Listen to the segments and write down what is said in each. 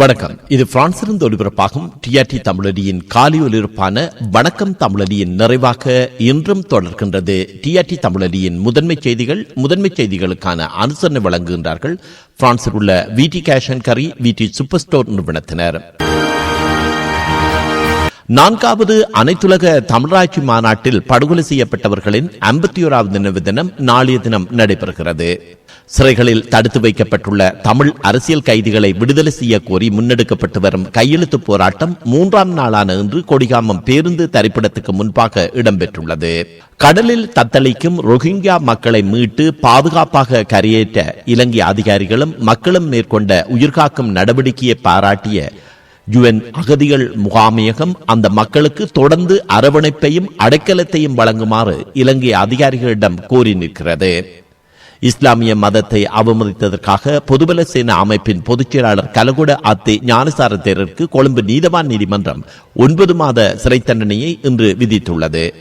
வணக்கம். இது பிரான்சிலிருந்து ஒலிபரப்பாகும் டிஆர்டி தமிழடியின் காலி ஒலிபரப்பான வணக்கம் தமிழடியின் நிறைவாக இன்றும் தொடர்கின்றது. டிஆர்டி தமிழடியின் முதன்மை செய்திகள் முதன்மை செய்திகளுக்கான அனுசரணை வழங்குகின்றார்கள். பிரான்சில் உள்ள விடி கேஷ் அண்ட் கரி விடி சூப்பர் ஸ்டோர் நிறுவனத்தினர். நான்காவது அனைத்துலக தமிழராட்சி மாநாட்டில் படுகொலை செய்யப்பட்டவர்களின் ஐம்பத்தி ஓராவது நினைவு தினம் நாளைய தினம் நடைபெறுகிறது. சிறைகளில் தடுத்து வைக்கப்பட்டுள்ள தமிழ் அரசியல் கைதிகளை விடுதலை செய்ய கோரி முன்னெடுக்கப்பட்டு வரும் கையெழுத்து போராட்டம் மூன்றாம் நாளான இன்று கொடிகாமம் பேருந்து தரிப்பிடத்துக்கு முன்பாக இடம்பெற்றுள்ளது. கடலில் தத்தளிக்கும் ரோஹிங்கியா மக்களை மீட்டு பாதுகாப்பாக கரையேற்ற இலங்கை அதிகாரிகளும் மக்களும் மேற்கொண்ட உயிர்காக்கும் நடவடிக்கையை பாராட்டிய யுஎன் அகதிகள் முகாமையகம் அந்த மக்களுக்கு தொடர்ந்து அரவணைப்பையும் அடைக்கலத்தையும் வழங்குமாறு இலங்கை அதிகாரிகளிடம் கோரி நிற்கிறது. இஸ்லாமிய மதத்தை அவமதித்ததற்காக பொதுபல சேனா அமைப்பின் பொதுச் செயலாளர் கலகுட அத்தி ஞானசார தேரருக்கு கொழும்பு நீதவான் நீதிமன்றம் ஒன்பது மாத சிறை தண்டனையை இன்று விதித்துள்ளது.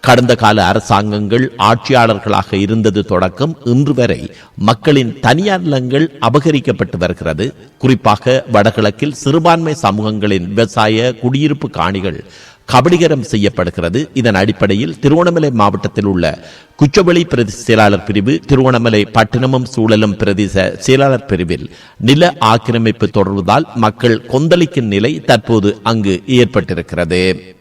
கடந்த கால அரசாங்கங்கள் ஆட்சியாளர்களாக இருந்தது தொடக்கம் இன்று வரை மக்களின் தனியார் நிலங்கள் அபகரிக்கப்பட்டு வருகிறது. குறிப்பாக வடகிழக்கில் சிறுபான்மை சமூகங்களின் விவசாய குடியிருப்பு காணிகள் கபடிகரம் செய்யப்படுகிறது. இதன் அடிப்படையில் திருவண்ணாமலை மாவட்டத்தில் உள்ள குச்சவெளி பிரதி செயலாளர் பிரிவு திருவண்ணாமலை பட்டினமும் சூழலும் பிரதேச செயலாளர் பிரிவில் நில ஆக்கிரமிப்பு தொடர்வதால் மக்கள் கொந்தளிக்கும் நிலை தற்போது அங்கு ஏற்பட்டிருக்கிறது.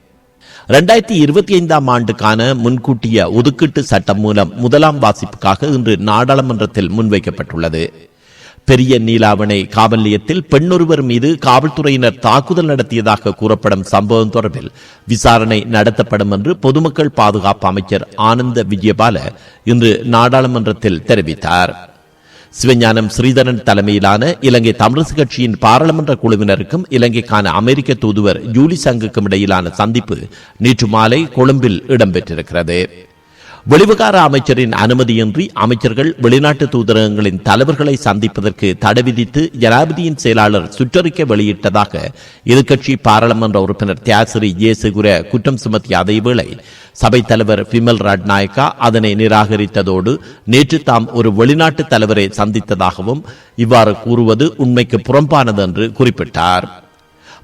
ரெண்டாயிரத்தி இருபத்தி ஐந்தாம் ஆண்டுக்கான முன்கூட்டிய ஒதுக்கீட்டு சட்டம் மூலம் முதலாம் வாசிப்புக்காக இன்று நாடாளுமன்றத்தில் முன்வைக்கப்பட்டுள்ளது. பெரிய நீலாவணை காவல் நிலையத்தில் பெண்ணொருவர் மீது காவல்துறையினர் தாக்குதல் நடத்தியதாக கூறப்படும் சம்பவம் தொடர்பில் விசாரணை நடத்தப்படும் என்று பொதுமக்கள் பாதுகாப்பு அமைச்சர் ஆனந்த விஜயபால இன்று நாடாளுமன்றத்தில் தெரிவித்தார். சிவஞானம் ஸ்ரீதரன் தலைமையிலான இலங்கை தமிழரசு கட்சியின் பாராளுமன்ற குழுவினருக்கும் இலங்கைக்கான அமெரிக்க தூதுவர் ஜூலி சங்குக்கும் இடையிலான சந்திப்பு நேற்று மாலை கொழும்பில் இடம்பெற்றிருக்கிறது. வெளிவிகார அமைச்சரின் அனுமதியின்றி அமைச்சர்கள் வெளிநாட்டு தூதரகங்களின் தலைவர்களை சந்திப்பதற்கு தடை விதித்து ஜனாதிபதியின் செயலாளர் சுற்றறிக்கை வெளியிட்டதாக எதிர்க்கட்சி பாராளுமன்ற உறுப்பினர் தியாசிரி ஜேசுகுர குற்றம் சுமத்திய அதேவேளை சபைத் தலைவர் பிமல் ராட்நாயக்கா அதனை நிராகரித்ததோடு நேற்று தாம் ஒரு வெளிநாட்டு தலைவரை சந்தித்ததாகவும் இவ்வாறு கூறுவது உண்மைக்கு புறம்பானது என்று குறிப்பிட்டார்.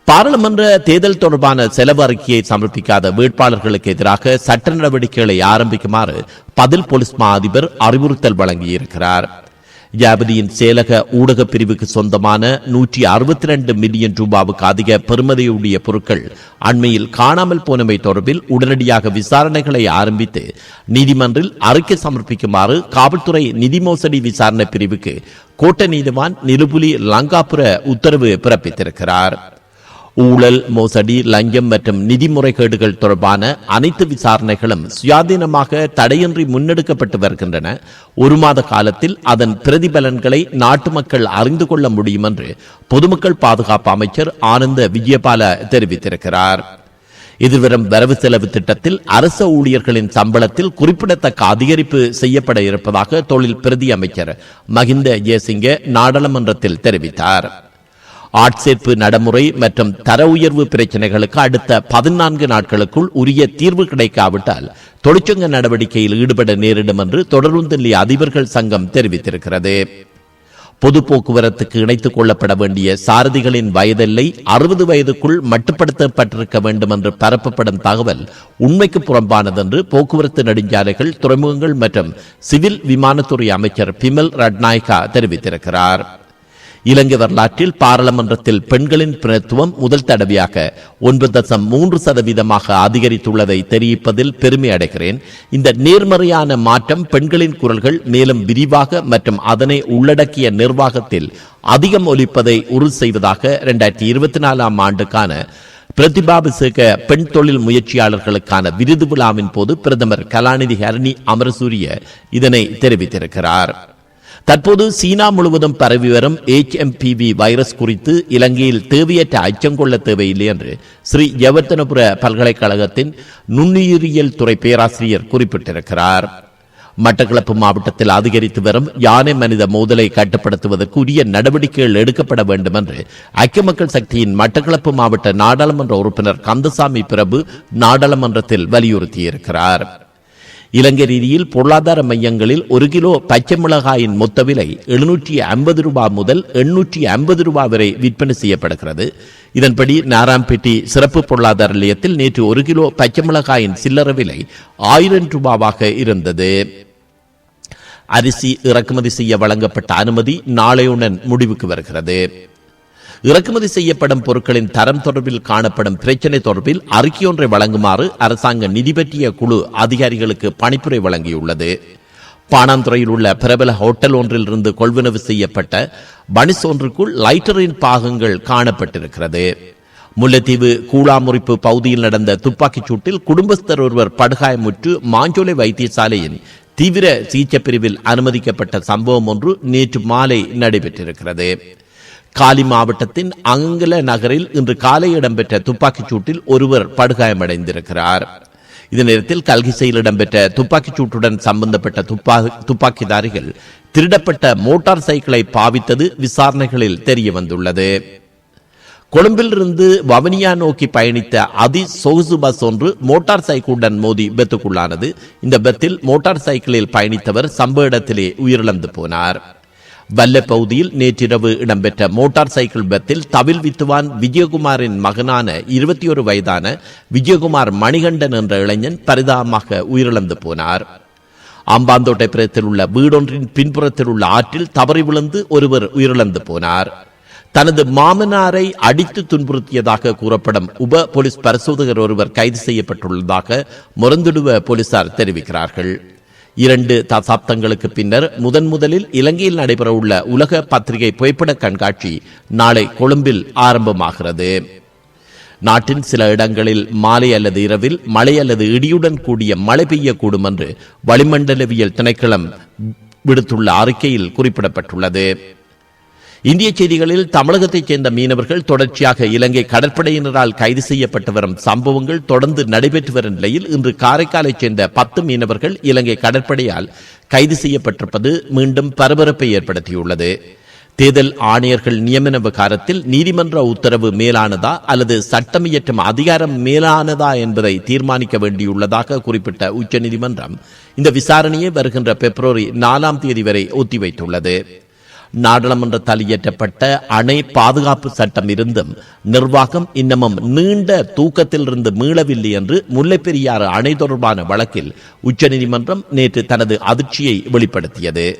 பாராளுமன்ற தேர்தல் தொடர்பான செலவு அறிக்கையை சமர்ப்பிக்காத வேட்பாளர்களுக்கு எதிராக சட்ட நடவடிக்கைகளை ஆரம்பிக்குமாறு பதில் போலீஸ் மா அதிபர் அறிவுறுத்தல் வழங்கியிருக்கிறார். ஜாபதியின் செயலக ஊடக பிரிவுக்கு சொந்தமான நூற்றி அறுபத்தி ரெண்டு மில்லியன் ரூபாவுக்கு அதிக பெறுமதியுடைய பொருட்கள் அண்மையில் காணாமல் போனமை தொடர்பில் உடனடியாக விசாரணைகளை ஆரம்பித்து நீதிமன்றில் அறிக்கை சமர்ப்பிக்குமாறு காவல்துறை நிதி மோசடி விசாரணை பிரிவுக்கு கோட்ட நீதிவான் நிலுபுலி லங்காபுர உத்தரவு பிறப்பித்திருக்கிறார். ஊழல் மோசடி லஞ்சம் மற்றும் நிதி முறைகேடுகள் தொடர்பான அனைத்து விசாரணைகளும் சுயாதீனமாக தடையின்றி முன்னெடுக்கப்பட்டு வருகின்றன. ஒரு மாத காலத்தில் அதன் பிரதிபலன்களை நாட்டு மக்கள் அறிந்து கொள்ள முடியும் என்று பொதுமக்கள் பாதுகாப்பு அமைச்சர் ஆனந்த விஜயபால தெரிவித்திருக்கிறார். எதிர்வரும் வரவு செலவு திட்டத்தில் அரச ஊழியர்களின் சம்பளத்தில் குறிப்பிடத்தக்க அதிகரிப்பு செய்யப்பட இருப்பதாக தொழில் பிரதி அமைச்சர் மஹிந்த ஜெயசிங்க நாடாளுமன்றத்தில் தெரிவித்தார். ஆட்சேர்ப்பு நடைமுறை மற்றும் தர உயர்வு பிரச்சனைகளுக்கு அடுத்த பதினான்கு நாட்களுக்குள் உரிய தீர்வு கிடைக்காவிட்டால் தொழிற்சங்க நடவடிக்கையில் ஈடுபட நேரிடும் என்று தொடர்ந்து அதிபர்கள் சங்கம் தெரிவித்திருக்கிறது. பொது போக்குவரத்துக்கு இணைத்துக் கொள்ளப்பட வேண்டிய சாரதிகளின் வயதெல்லை அறுபது வயதுக்குள் மட்டுப்படுத்தப்பட்டிருக்க வேண்டும் என்று பரப்பப்படும் தகவல் உண்மைக்கு புறம்பானது என்று போக்குவரத்து நெடுஞ்சாலைகள் துறைமுகங்கள் மற்றும் சிவில் விமானத்துறை அமைச்சர் பிமல் ரட்நாயக்கா தெரிவித்திருக்கிறார். இலங்கை வரலாற்றில் பாராளுமன்றத்தில் பெண்களின் பிரதித்துவம் முதல் தடவையாக ஒன்பது தசம் மூன்று சதவீதமாக அதிகரித்துள்ளதை தெரிவிப்பதில் பெருமை அடைகிறேன். இந்த நேர்மறையான மாற்றம் பெண்களின் குரல்கள் மேலும் விரிவாக மற்றும் அதனை உள்ளடக்கிய நிர்வாகத்தில் அதிகம் ஒலிப்பதை உறுதி செய்வதாக இரண்டாயிரத்தி இருபத்தி நாலாம் ஆண்டுக்கான பிரதிபாபிசேக பெண் தொழில் முயற்சியாளர்களுக்கான விருது விழாவின் போது பிரதமர் கலாநிதி ஹரணி அமரசூரிய இதனை தெரிவித்திருக்கிறார். தற்போது சீனா முழுவதும் பரவி வரும் எச் பிவி வைரஸ் குறித்து இலங்கையில் தேவையற்ற அச்சம் கொள்ள தேவையில்லை என்று ஸ்ரீ ஜவர்த்தனபுர பல்கலைக்கழகத்தின் நுண்ணுயிரியல் துறை பேராசிரியர் குறிப்பிட்டிருக்கிறார். மட்டக்களப்பு மாவட்டத்தில் அதிகரித்து வரும் யானை மனித மோதலை கட்டுப்படுத்துவதற்கு உரிய நடவடிக்கைகள் எடுக்கப்பட வேண்டும் என்று ஐக்கிய மக்கள் சக்தியின் மட்டக்களப்பு மாவட்ட நாடாளுமன்ற உறுப்பினர் கந்தசாமி பிரபு நாடாளுமன்றத்தில் வலியுறுத்தியிருக்கிறார். இலங்கை ரீதியில் பொருளாதார மையங்களில் ஒரு கிலோ பச்சை மிளகாயின் மொத்த விலை எழுநூற்றி ஐம்பது ரூபாய் முதல் எண்ணூற்றி ஐம்பது ரூபாய் வரை விற்பனை செய்யப்படுகிறது. இதன்படி நாராம்பேட்டை சிறப்பு பொருளாதார நிலையத்தில் நேற்று ஒரு கிலோ பச்சை மிளகாயின் சில்லறை விலை ஆயிரம் ரூபாவாக இருந்தது. அரிசி இறக்குமதி செய்ய வழங்கப்பட்ட அனுமதி நாளையுடன் முடிவுக்கு வருகிறது. இறக்குமதி செய்யப்படும் பொருட்களின் தரம் தொடர்பில் காணப்படும் பிரச்சினை தொடர்பில் அறிக்கையொன்றை வழங்குமாறு அரசாங்க நிதி பற்றிய குழு அதிகாரிகளுக்கு பணிப்புரை வழங்கியுள்ளது. பாணாந்துறையில் உள்ள பிரபல ஹோட்டல் ஒன்றில் இருந்து கொள்வனவு செய்யப்பட்ட பனிஸ் ஒன்றுக்குள் லைட்டரின் பாகங்கள் காணப்பட்டிருக்கிறது. முல்லைத்தீவு கூழாமுறிப்பு பகுதியில் நடந்த துப்பாக்கிச் சூட்டில் குடும்பஸ்தர் ஒருவர் படுகாயமுற்று மாஞ்சோலை வைத்தியசாலையின் தீவிர சிகிச்சை பிரிவில் அனுமதிக்கப்பட்ட சம்பவம் ஒன்று நேற்று மாலை நடைபெற்றிருக்கிறது. காலி மாவட்டத்தின் அங்கல நகரில் இன்று காலை இடம்பெற்ற துப்பாக்கிச் சூட்டில் ஒருவர் படுகாயமடைந்திருக்கிறார். இதே நேரத்தில் கல்கிசையில் இடம்பெற்ற துப்பாக்கிச் சூட்டுடன் சம்பந்தப்பட்ட துப்பாக்கிதாரிகள் திருடப்பட்ட மோட்டார் சைக்கிளை பாவித்தது விசாரணைகளில் தெரிய வந்துள்ளது கொழும்பிலிருந்து வவனியா நோக்கி பயணித்த அதி சொகுசு பஸ் ஒன்று மோட்டார் சைக்கிளுடன் மோதி பெத்துக்குள்ளானது. இந்த பெத்தில் மோட்டார் சைக்கிளில் பயணித்தவர் சம்பவ இடத்திலே உயிரிழந்து போனார். வல்ல பகுதியில் நேற்றிரவு இடம்பெற்ற மோட்டார் சைக்கிள் விபத்தில் தவில் வித்துவான் விஜயகுமாரின் மகனான இருபத்தி ஒரு வயதான விஜயகுமார் மணிகண்டன் என்ற இளைஞன் பரிதாபமாக உயிரிழந்து போனார். அம்பாந்தோட்டை புறத்தில் உள்ள வீடொன்றின் பின்புறத்தில் உள்ள ஆற்றில் தவறி விழுந்து ஒருவர் உயிரிழந்து போனார். தனது மாமனாரை அடித்து துன்புறுத்தியதாக கூறப்படும் உப போலீஸ் பரிசோதகர் ஒருவர் கைது செய்யப்பட்டுள்ளதாக முரந்துடுவ போலீசார் தெரிவிக்கிறார்கள். இரண்டு தசாப்தங்களுக்கு பின்னர் முதன் முதலில் இலங்கையில் நடைபெறவுள்ள உலக பத்திரிகை புகைப்பட கண்காட்சி நாளை கொழும்பில் ஆரம்பமாகிறது. நாட்டின் சில இடங்களில் மாலை அல்லது இரவில் மழை அல்லது இடியுடன் கூடிய மழை பெய்யக்கூடும் என்று வளிமண்டலவியல் திணைக்களம் விடுத்துள்ள அறிக்கையில் குறிப்பிடப்பட்டுள்ளது. இந்திய செய்திகளில் தமிழகத்தைச் சேர்ந்த மீனவர்கள் தொடர்ச்சியாக இலங்கை கடற்படையினரால் கைது செய்யப்பட்டு வரும் சம்பவங்கள் தொடர்ந்து நடைபெற்று வரும் நிலையில் இன்று காரைக்காலைச் சேர்ந்த பத்து மீனவர்கள் இலங்கை கடற்படையால் கைது செய்யப்பட்டிருப்பது மீண்டும் பரபரப்பை ஏற்படுத்தியுள்ளது. தேர்தல் ஆணையர்கள் நியமன விவகாரத்தில் நீதிமன்ற உத்தரவு மேலானதா அல்லது சட்டம் இயற்றும் அதிகாரம் மேலானதா என்பதை தீர்மானிக்க வேண்டியுள்ளதாக குறிப்பிட்ட உச்சநீதிமன்றம் இந்த விசாரணையை வருகின்ற பிப்ரவரி நாலாம் தேதி வரை ஒத்திவைத்துள்ளது. நாடாளுமன்ற தலையேற்றப்பட்ட அணை பாதுகாப்பு சட்டம் இருந்தும் நிர்வாகம் இன்னமும் நீண்ட தூக்கத்திலிருந்து மீளவில்லை என்று முல்லைப்பெரியாறு அணை தொடர்பான வழக்கில் உச்சநீதிமன்றம் நேற்று தனது அதிர்ச்சியை வெளிப்படுத்தியது.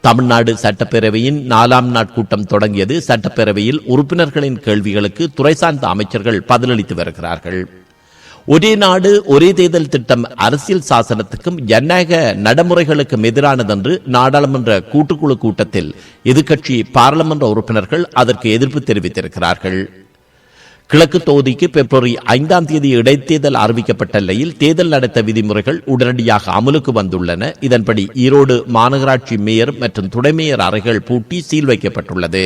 தமிழ்நாடு சட்டப்பேரவையின் நாலாம் நாட் கூட்டம் தொடங்கியது சட்டப்பேரவையில் உறுப்பினர்களின் கேள்விகளுக்கு துறை சார்ந்த அமைச்சர்கள் பதிலளித்து வருகிறார்கள். ஒரே நாடு ஒரே தேர்தல் திட்டம் அரசியல் சாசனத்துக்கும் ஜனநாயக நடைமுறைகளுக்கும் எதிரானதென்று நாடாளுமன்ற கூட்டுக்குழு கூட்டத்தில் எதிர்க்கட்சி பாராளுமன்ற உறுப்பினர்கள் அதற்கு எதிர்ப்பு தெரிவித்திருக்கிறார்கள். கிழக்கு தொகுதிக்கு பிப்ரவரி ஐந்தாம் தேதி இடைத்தேர்தல் அறிவிக்கப்பட்ட நிலையில் தேர்தல் நடத்த விதிமுறைகள் உடனடியாக அமலுக்கு வந்துள்ளன. இதன்படி ஈரோடு மாநகராட்சி மேயர் மற்றும் துணை மேயர் அறைகள் பூட்டி சீல் வைக்கப்பட்டுள்ளது.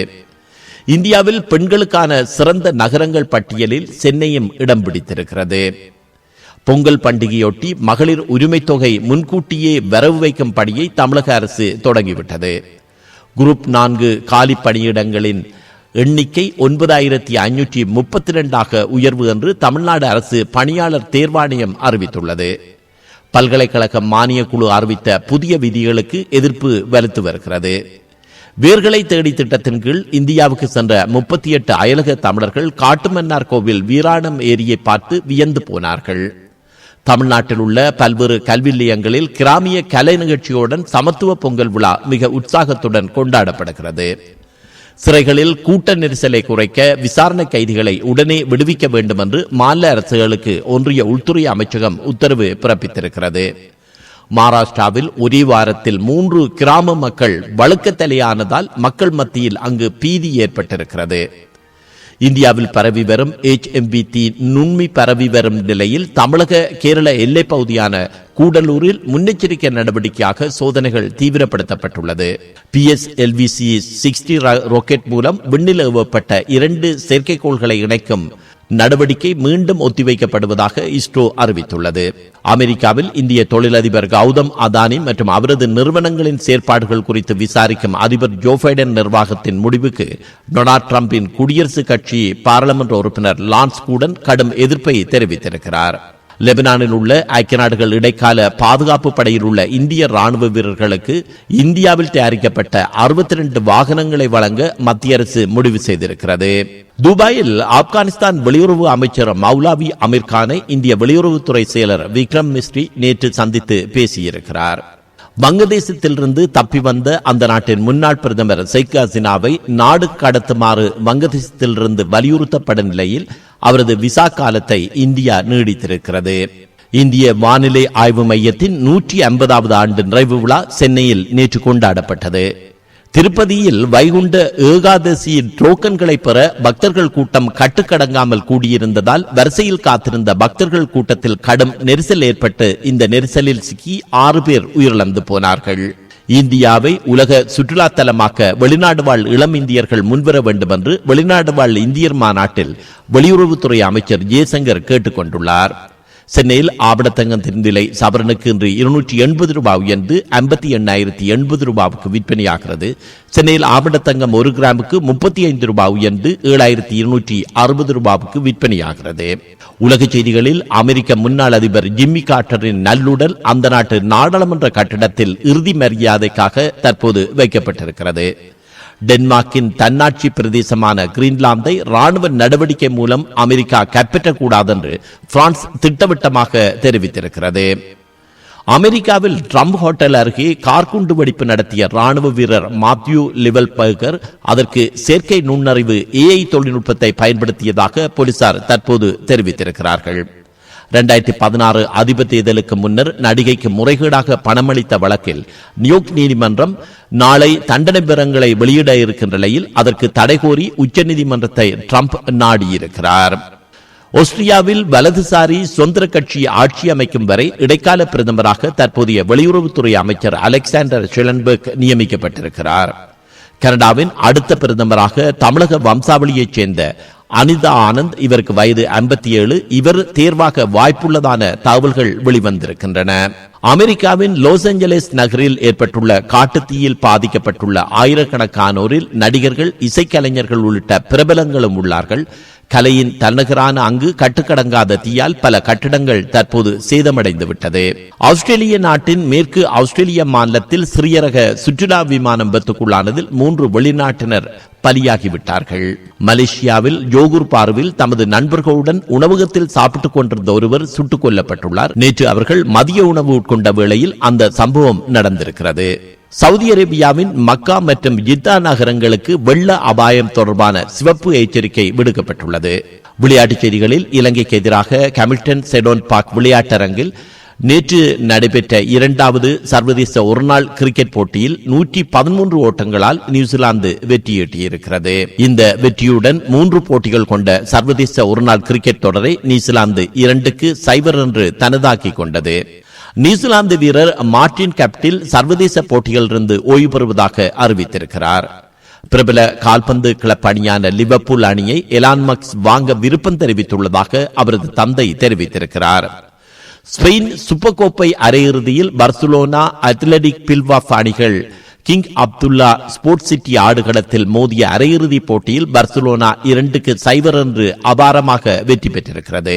இந்தியாவில் பெண்களுக்கான சிறந்த நகரங்கள் பட்டியலில் சென்னையும் இடம் பிடித்திருக்கிறது. பொங்கல் பண்டிகையொட்டி மகளிர் உரிமை தொகை முன்கூட்டியே வரவு வைக்கும் பணியை தமிழக அரசு தொடங்கிவிட்டது. குரூப் நான்கு காலி பணியிடங்களின் எண்ணிக்கை ஒன்பதாயிரத்தி ஐநூற்றி முப்பத்தி இரண்டாக உயர்வு என்று தமிழ்நாடு அரசு பணியாளர் தேர்வாணையம் அறிவித்துள்ளது. பல்கலைக்கழக மானிய குழு அறிவித்த புதிய விதிகளுக்கு எதிர்ப்பு வலுத்து வருகிறது. வேர்களை தேடி திட்டத்தின் கீழ் இந்தியாவுக்கு சென்ற முப்பத்தி எட்டு அயலக தமிழர்கள் காட்டுமன்னார் கோவில் வீராணம் ஏரியை பார்த்து வியந்து போனார்கள். தமிழ்நாட்டில் உள்ள பல்வேறு கல்வி நிலையங்களில் கிராமிய கலை நிகழ்ச்சியுடன் சமத்துவ பொங்கல் விழா மிக உற்சாகத்துடன் கொண்டாடப்படுகிறது. சிறைகளில் கூட்ட நெரிசலை குறைக்க விசாரணை கைதிகளை உடனே விடுவிக்க வேண்டும் என்று மாநில அரசுகளுக்கு ஒன்றிய உள்துறை அமைச்சகம் உத்தரவு பிறப்பித்திருக்கிறது. மகாராஷ்டிராவில் ஒரே வாரத்தில் மூன்று கிராம மக்கள் வழுக்கத்தலையானதால் மக்கள் மத்தியில் அங்கு பீதி ஏற்பட்டிருக்கிறது. இந்தியாவில் பரவி வரும் எச் எம்பி தி நுண்மி பரவி வரும் நிலையில் தமிழக கேரள எல்லை பகுதியான கூடலூரில் முன்னெச்சரிக்கை நடவடிக்கையாக சோதனைகள் தீவிரப்படுத்தப்பட்டுள்ளது. P S LVC sixty rocket மூலம் விண்ணில் ஏவப்பட்ட இரண்டு செயற்கைக்கோள்களை இணைக்கும் நடவடிக்கை மீண்டும் ஒத்திவைக்கப்படுவதாக இஸ்ரோ அறிவித்துள்ளது. அமெரிக்காவில் இந்திய தொழிலதிபர் கௌதம் அதானி மற்றும் அவரது நிறுவனங்களின் செயற்பாடுகள் குறித்து விசாரிக்கும் அதிபர் ஜோ பைடன் நிர்வாகத்தின் முடிவுக்கு டொனால்ட் டிரம்பின் குடியரசுக் கட்சி பாராளுமன்ற உறுப்பினர் லான்ஸ் கூடன் கடும் எதிர்ப்பை தெரிவித்திருக்கிறார். லெபனானில் உள்ள ஐக்கிய நாடுகள் இடைக்கால பாதுகாப்பு படையில் உள்ள இந்திய ராணுவ வீரர்களுக்கு இந்தியாவில் தயாரிக்கப்பட்ட அறுபத்தி ரெண்டு வாகனங்களை வழங்க மத்திய அரசு முடிவு செய்திருக்கிறது. துபாயில் ஆப்கானிஸ்தான் வெளியுறவு அமைச்சர் மௌலாவி அமீர் கானை இந்திய வெளியுறவுத்துறை செயலர் விக்ரம் மிஸ்ரி நேற்று சந்தித்து பேசியிருக்கிறார். வங்கதேசத்திலிருந்து தப்பி வந்த அந்த நாட்டின் முன்னாள் பிரதமர் ஷேக் ஹசீனாவை நாடு கடத்துமாறு வங்கதேசத்திலிருந்து வலியுறுத்தப்பட நிலையில் அவரது விசா காலத்தை இந்தியா நீடித்திருக்கிறது. இந்திய வானிலை ஆய்வு மையத்தின் நூற்றி ஐம்பதாவது ஆண்டு நிறைவு விழா சென்னையில் நேற்று கொண்டாடப்பட்டது. திருப்பதியில் வைகுண்ட ஏகாதசியின் டோக்கன்களை பெற பக்தர்கள் கூட்டம் கட்டுக்கடங்காமல் கூடியிருந்ததால் வரிசையில் காத்திருந்த பக்தர்கள் கூட்டத்தில் கடும் நெரிசல் ஏற்பட்டு இந்த நெரிசலில் சிக்கி ஆறு பேர் உயிரிழந்து போனார்கள். இந்தியாவை உலக சுற்றுலா தலமாக்க வெளிநாடு வாழ் இளம் இந்தியர்கள் முன்வர வேண்டும் என்று வெளிநாடு வாழ் இந்தியர் மாநாட்டில் வெளியுறவுத்துறை அமைச்சர் ஜெய்சங்கர் கேட்டுக்கொண்டுள்ளார். கொண்டுள்ளார் சென்னையில் ஆபடத்தங்கம் விலை சவரனுக்கு இன்று இருநூற்றி எண்பது ரூபாய் உயர்ந்து ஐம்பத்தி எண்ணாயிரத்தி எண்பது ரூபாவுக்கு விற்பனையாகிறது. சென்னையில் ஆபடத்தங்கம் ஒரு கிராமுக்கு முப்பத்தி ஐந்து ரூபாய் உயர்ந்து ஏழாயிரத்தி இருநூற்றி அறுபது ரூபாவுக்கு விற்பனையாகிறது. உலக செய்திகளில் அமெரிக்க முன்னாள் அதிபர் ஜிம்மி கார்டரின் நல்லுடல் அந்த நாட்டு நாடாளுமன்ற கட்டிடத்தில் இறுதி மரியாதைக்காக தற்போது வைக்கப்பட்டிருக்கிறது. டென்மார்க்கின் தன்னாட்சி பிரதேசமான கிரீன்லாந்தை ராணுவ நடவடிக்கை மூலம் அமெரிக்கா கைப்பற்றக்கூடாது என்று பிரான்ஸ் திட்டவட்டமாக தெரிவித்திருக்கிறது. அமெரிக்காவில் ட்ரம்ப் ஹோட்டல் அருகே கார்குண்டு வெடிப்பு நடத்திய ராணுவ வீரர் மாத்யூ லிவல் பர்கர் அதற்கு செயற்கை நுண்ணறிவு ஏஐ தொழில்நுட்பத்தை பயன்படுத்தியதாக போலீசார் தற்போது தெரிவித்திருக்கிறார்கள். இரண்டாயிரத்தி பதினாறு அதிபர் தேர்தலுக்கு முன்னர் நடிகைக்கு முறைகேடாக பணமளித்த வழக்கில் நியூயோர்க் நீதிமன்றம் நாளை தண்டனை விவரங்களை வெளியிட இருக்கின்ற நிலையில் அதற்கு தடை கோரி உச்சநீதிமன்றத்தை ட்ரம்ப் நாடியிருக்கிறார். ஆஸ்திரியாவில் வலதுசாரி சுதந்திர கட்சி ஆட்சி அமைக்கும் வரை இடைக்கால பிரதமராக தற்போதைய வெளியுறவுத்துறை அமைச்சர் அலெக்சாண்டர் ஷிலன்பர்க் நியமிக்கப்பட்டிருக்கிறார். கனடாவின் அடுத்த பிரதமராக தமிழக வம்சாவளியைச் சேர்ந்த அனிதா ஆனந்த் இவருக்கு வயது ஐம்பத்தி ஏழு இவர் தேர்வாக வாய்ப்புள்ளதான தகவல்கள் வெளிவந்திருக்கின்றன. அமெரிக்காவின் லாஸ் ஏஞ்சலஸ் நகரில் ஏற்பட்டுள்ள காட்டுத்தீயில் பாதிக்கப்பட்டுள்ள ஆயிரக்கணக்கானோரில் நடிகர்கள் இசைக்கலைஞர்கள் உள்ளிட்ட பிரபலங்களும் உள்ளார்கள். கலையின் தன்னகரான அங்கு கட்டுக்கடங்காத தீயால் பல கட்டிடங்கள் தற்போது சேதமடைந்து விட்டது ஆஸ்திரேலிய நாட்டின் மேற்கு ஆஸ்திரேலிய மாநிலத்தில் சிறிய ரக சுற்றுலா விமானம் விபத்துக்குள்ளானதில் மூன்று வெளிநாட்டினர் பலியாகிவிட்டார்கள். மலேசியாவில் ஜோகூர் பார்வில் தமது நண்பர்களுடன் உணவகத்தில் சாப்பிட்டுக் கொண்டிருந்த ஒருவர் சுட்டுக் கொல்லப்பட்டுள்ளார். நேற்று அவர்கள் மதிய உணவு உட்கொண்ட வேளையில் அந்த சம்பவம் நடந்திருக்கிறது. சவுதி அரேபியாவின் மக்கா மற்றும் ஜித்தா நகரங்களுக்கு வெள்ள அபாயம் தொடர்பான சிவப்பு எச்சரிக்கை விடுக்கப்பட்டுள்ளது. விளையாட்டுச் செய்திகளில் இலங்கைக்கு எதிராக கமில்டன் செடோன் பார்க் விளையாட்டரங்கில் நேற்று நடைபெற்ற இரண்டாவது சர்வதேச ஒருநாள் கிரிக்கெட் போட்டியில் நூற்றி பதிமூன்று ஓட்டங்களால் நியூசிலாந்து வெற்றியீட்டியிருக்கிறது இந்த வெற்றியுடன் மூன்று போட்டிகள் கொண்ட சர்வதேச ஒருநாள் கிரிக்கெட் தொடரை நியூசிலாந்து இரண்டுக்கு சைபர் என்று தனதாக்கிக் கொண்டது. நியூசிலாந்து வீரர் மார்டின் கேப்டில் சர்வதேச போட்டிகளிலிருந்து ஓய்வு பெறுவதாக அறிவித்திருக்கிறார். பிரபல கால்பந்து கிளப் அணியான லிவர்பூல் அணியை எலான் மக்ஸ் வாங்க விருப்பம் தெரிவித்துள்ளதாக அவரது தந்தை தெரிவித்திருக்கிறார். ஸ்பெயின் சூப்பர் கோப்பை அரையிறுதியில் பர்சுலோனா அத்லட்டிக் பில்வாஃப் அணிகள் கிங் அப்துல்லா ஸ்போர்ட்ஸ் சிட்டி ஆடுகளத்தில் மோதிய அரையிறுதிப் போட்டியில் பர்சுலோனா இரண்டுக்கு சைவர் என்று அபாரமாக வெற்றி பெற்றிருக்கிறது.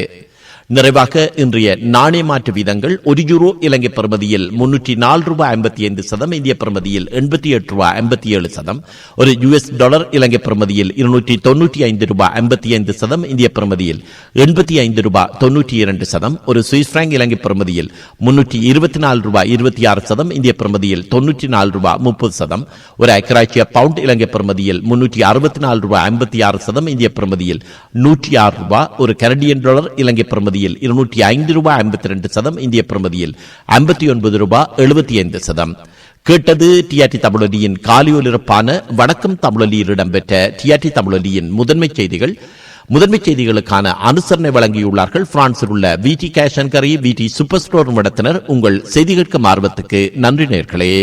நிறைவாக இன்றைய நாணய மாற்று வீதங்கள் ஒரு யூரோ இலங்கை பிரமதியில் முன்னூற்றி நாலு ரூபாய் ஐம்பத்தி ஐந்து சதம் இந்திய பிரமதியில் எண்பத்தி எட்டு ரூபாய் ஐம்பத்தி ஏழு சதம் ஒரு யுஎஸ் டாலர் இலங்கை பிரமதியில் இருநூற்றி தொன்னூற்றி ஐந்து ரூபாய் ஐம்பத்தி ஐந்து சதம் இந்திய பிரமதியில் எண்பத்தி ஐந்து ரூபாய் தொன்னூற்றி இரண்டு சதம் ஒரு சுவிஸ் பிராங்க் இலங்கை பிரமதியில் முன்னூற்றி இருபத்தி நாலு ரூபாய் இருபத்தி ஆறு சதம் இந்திய பிரமதியில் தொன்னூற்றி நாலு ரூபாய் முப்பது சதம் ஒரு ஐக்கராட்சிய பவுண்ட் இலங்கை பிரமதியில் முன்னூற்றி அறுபத்தி நாலு ரூபாய் ஐம்பத்தி ஆறு சதம் இந்திய பிரமதியில் நூற்றி ஆறு ரூபாய் ஒரு கனடியன் டாலர் இலங்கை பெறுமதியில் இருநூற்றி ஐந்து ரூபாய் ஐம்பத்தி ரெண்டு சதம் இந்திய பிரமதியில் ஐம்பத்தி ஒன்பது ரூபாய் எழுபத்தி ஐந்து சதம். கேட்டது டிஆர்டி தமிழொலியின் காலியொலிரப்பான வடக்கம் தமிழொலியில் இடம்பெற்ற டிஆர்டி தமிழொலியின் முதன்மை செய்திகள். முதன்மை செய்திகளுக்கான அனுசரணை வழங்கியுள்ளார்கள். பிரான்சில் உள்ள V D கேஷன்கரி V D super store நடத்தினர். உங்கள் செய்தி கேட்கும் ஆர்வத்துக்கு நன்றி நேர்களே.